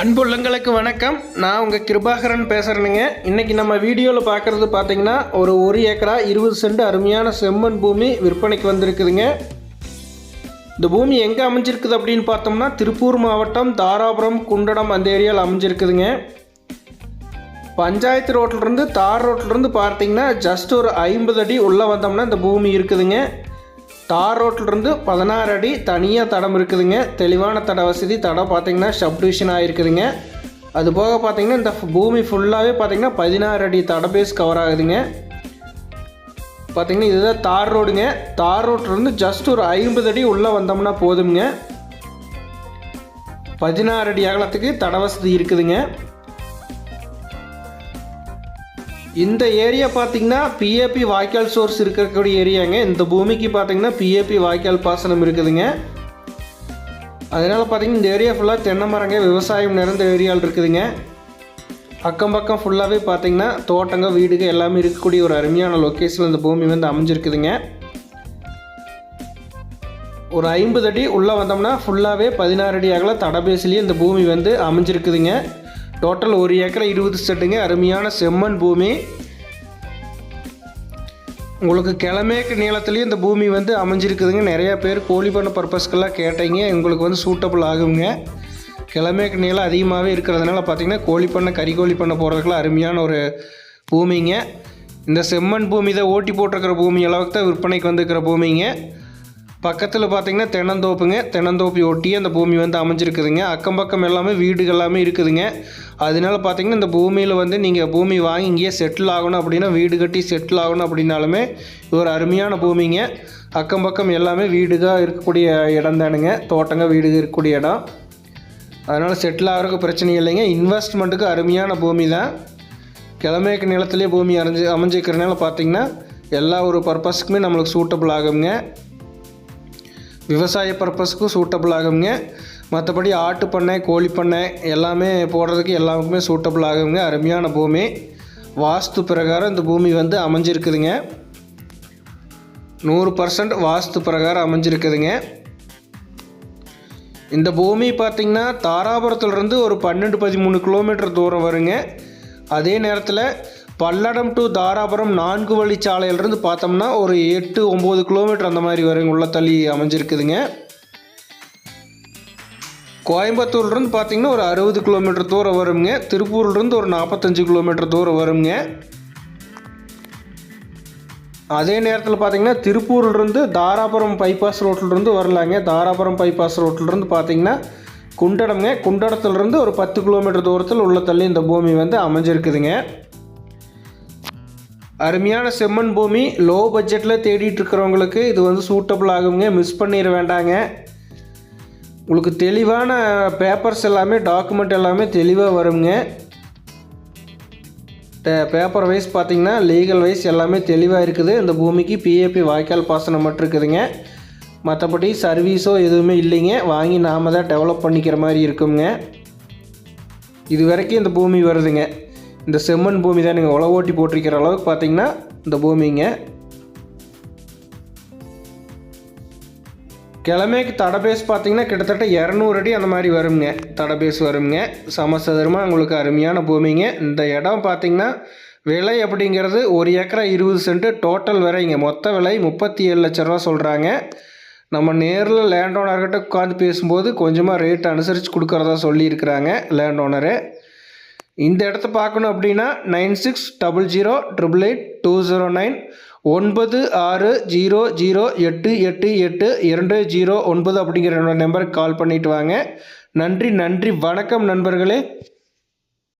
அன்புள்ளங்களுக்கு வணக்கம். நான் உங்கள் கிருபாகரன் பேசுகிறேனுங்க இன்றைக்கி நம்ம வீடியோவில் பார்க்குறது பார்த்தீங்கன்னா ஒரு ஒரு ஏக்கரா இருபது சென்ட் அருமையான செம்மண் பூமி விற்பனைக்கு வந்திருக்குதுங்க. இந்த பூமி எங்கே அமைஞ்சிருக்குது அப்படின்னு பார்த்தோம்னா திருப்பூர் மாவட்டம் தாராபுரம் குண்டடம் அந்த ஏரியாவில் அமைஞ்சிருக்குதுங்க. பஞ்சாயத்து ரோட்லேருந்து தார் ரோட்லேருந்து பார்த்தீங்கன்னா ஜஸ்ட் ஒரு ஐம்பது அடி உள்ளே வந்தோம்னா இந்த பூமி இருக்குதுங்க. தார் ரோட்லேருந்து பதினாறு அடி தனியாக தடம் இருக்குதுங்க. தெளிவான தட வசதி. தடம் சப் சப்டிவிஷன் ஆகிருக்குதுங்க அது போக பார்த்திங்கன்னா இந்த பூமி ஃபுல்லாகவே பார்த்தீங்கன்னா பதினாறு அடி தட பேஸ் கவர் ஆகுதுங்க. பார்த்திங்கன்னா இதுதான் தார் ரோடுங்க. தார் ரோட்லேருந்து ஜஸ்ட் ஒரு ஐம்பது அடி உள்ளே வந்தோம்னா போதுங்க பதினாறு அடி அகலத்துக்கு தட வசதி இருக்குதுங்க. இந்த ஏரியா பார்த்தீங்கன்னா பிஏபி வாய்க்கால் சோர்ஸ் இருக்கக்கூடிய ஏரியாங்க இந்த பூமிக்கு பார்த்தீங்கன்னா பிஏபி வாய்க்கால் பாசனம் இருக்குதுங்க. அதனால் பார்த்தீங்கன்னா இந்த ஏரியா ஃபுல்லாக தென்னை மரங்க விவசாயம் நிறைந்த ஏரியாவில் இருக்குதுங்க. அக்கம் பக்கம் ஃபுல்லாகவே பார்த்தீங்கன்னா தோட்டங்க வீடுங்க எல்லாமே இருக்கக்கூடிய ஒரு அருமையான லொக்கேஷனில் இந்த பூமி வந்து அமைஞ்சிருக்குதுங்க. ஒரு ஐம்பது அடி உள்ளே வந்தோம்னா ஃபுல்லாகவே பதினாறு அடி அகல தடபேசிலேயே இந்த பூமி வந்து அமைஞ்சிருக்குதுங்க. டோட்டல் ஒரு ஏக்கரை இருபது செட்டுங்க. அருமையான செம்மண் பூமி. உங்களுக்கு கிழமேக்கு நீளத்துலேயும் இந்த பூமி வந்து அமைஞ்சிருக்குதுங்க. நிறையா பேர் கோழி பண்ண பர்பஸ்க்கெல்லாம் கேட்டீங்க. உங்களுக்கு வந்து சூட்டபுள் ஆகுங்க. கிழமேக்கு நீளம் அதிகமாகவே இருக்கிறதுனால பார்த்தீங்கன்னா கோழி பண்ணை கறி கோழி பண்ண போகிறதுக்குலாம் அருமையான ஒரு பூமிங்க. இந்த செம்மண் பூமி தான் ஓட்டி போட்டிருக்கிற பூமி. அளவுக்கு தான் விற்பனைக்கு வந்துருக்கிற பூமிங்க. பக்கத்தில் பார்த்திங்கன்னா தென்னந்தோப்புங்க. தென்னந்தோப்பி ஒட்டி அந்த பூமி வந்து அமைஞ்சிருக்குதுங்க. அக்கம் பக்கம் எல்லாமே வீடுகள் எல்லாமே இருக்குதுங்க. அதனால பார்த்தீங்கன்னா இந்த பூமியில் வந்து நீங்கள் பூமி வாங்கி இங்கேயே செட்டில் ஆகணும் அப்படின்னா வீடு கட்டி செட்டில் ஆகணும் அப்படின்னாலுமே இது ஒரு அருமையான பூமிங்க. அக்கம் பக்கம் எல்லாமே வீடுகாக இருக்கக்கூடிய இடம் தானுங்க. தோட்டங்க வீடு இருக்கக்கூடிய இடம். அதனால் செட்டில் ஆகிறதுக்கு பிரச்சனை இல்லைங்க. இன்வெஸ்ட்மெண்ட்டுக்கு அருமையான பூமி தான் கிழமேக்கு நிலத்துலேயே பூமி அரைஞ்சி அமைஞ்சிக்கிறனால பார்த்தீங்கன்னா எல்லா ஒரு பர்பஸ்க்குமே நம்மளுக்கு சூட்டபிள் ஆகுங்க. விவசாய பர்பஸ்க்கும் சூட்டபிள் ஆகுங்க. மற்றபடி ஆட்டு பண்ணை கோழி பண்ணை எல்லாமே போடுறதுக்கு எல்லாருக்குமே சூட்டபிள் ஆகுங்க. அருமையான பூமி. வாஸ்து பிரகாரம் இந்த பூமி வந்து அமைஞ்சிருக்குதுங்க. நூறு பர்சன்ட் வாஸ்து பிரகாரம் அமைஞ்சிருக்குதுங்க. இந்த பூமி பார்த்திங்கன்னா தாராபுரத்துலேருந்து ஒரு பன்னெண்டு பதிமூணு கிலோமீட்டர் தூரம் வருங்க. அதே நேரத்தில் பல்லடம் டு தாராபுரம் நான்கு வழி சாலையிலேருந்து பார்த்தோம்னா ஒரு எட்டு ஒம்பது கிலோமீட்டர் அந்த மாதிரி வருங்க. உள்ள தள்ளி அமைஞ்சிருக்குதுங்க. கோயம்புத்தூர்லேருந்து பார்த்தீங்கன்னா ஒரு அறுபது கிலோமீட்டர் தூரம் வருங்க திருப்பூர்லேருந்து ஒரு நாற்பத்தஞ்சு கிலோமீட்டர் தூரம் வருங்க அதே நேரத்தில் பார்த்தீங்கன்னா திருப்பூர்லேருந்து தாராபுரம் பைபாஸ் ரோட்லேருந்து வரலாங்க. தாராபுரம் பைபாஸ் ரோட்லேருந்து பார்த்தீங்கன்னா குண்டடம்ங்க. குண்டடத்துலேருந்து ஒரு பத்து கிலோமீட்டர் தூரத்தில் உள்ள தள்ளி இந்த பூமி வந்து அமைஞ்சிருக்குதுங்க. அருமையான செம்மண் பூமி. லோ பட்ஜெட்டில் தேடிட்டு இருக்கிறவங்களுக்கு இது வந்து சூட்டபிள் ஆகுங்க. மிஸ் பண்ணிட வேண்டாங்க. உங்களுக்கு தெளிவான பேப்பர்ஸ் எல்லாமே டாக்குமெண்ட் எல்லாமே தெளிவாக வருங்க. பேப்பர் வைஸ் பார்த்தீங்கன்னா லீகல் வைஸ் எல்லாமே தெளிவாக இருக்குது. இந்த பூமிக்கு பிஏபி வாய்க்கால் பாசனம் மட்டும் இருக்குதுங்க. மற்றபடி சர்வீஸோ எதுவுமே இல்லைங்க. வாங்கி நாம் தான் டெவலப் பண்ணிக்கிற மாதிரி இருக்குங்க. இது வரைக்கும் இந்த பூமி வருதுங்க. இந்த செம்மண் பூமி தான் நீங்கள் உழவோட்டி போட்டிருக்கிற அளவுக்கு பார்த்தீங்கன்னா இந்த பூமிங்க. கிழமைக்கு தடபேஸ் பார்த்தீங்கன்னா கிட்டத்தட்ட இரநூறு அடி அந்த மாதிரி வருங்க தடபேஸ் வருங்க சமசதுரமாக உங்களுக்கு அருமையான பூமிங்க. இந்த இடம் பார்த்தீங்கன்னா விலை அப்படிங்கிறது ஒரு ஏக்கரா இருபது சென்ட்டு டோட்டல் விலைங்க. மொத்த விலை முப்பத்தி ஏழு லட்ச ரூபா சொல்கிறாங்க நம்ம நேரில் லேண்ட் ஓனர்கிட்ட உட்காந்து பேசும்போது கொஞ்சமாக ரேட் அனுசரித்து கொடுக்குறதா சொல்லியிருக்கிறாங்க லேண்ட் ஓனரு இந்த இடத்த பார்க்கணும் அப்படின்னா nine six double zero triple eight two zero nine ஒன்பது ஆறு ஜீரோ ஜீரோ எட்டு எட்டு எட்டு இரண்டு ஜீரோ ஒன்பது அப்படிங்கிற என்னோடய நம்பருக்கு கால் பண்ணிவிட்டு வாங்க. நன்றி நன்றி. வணக்கம் நண்பர்களே.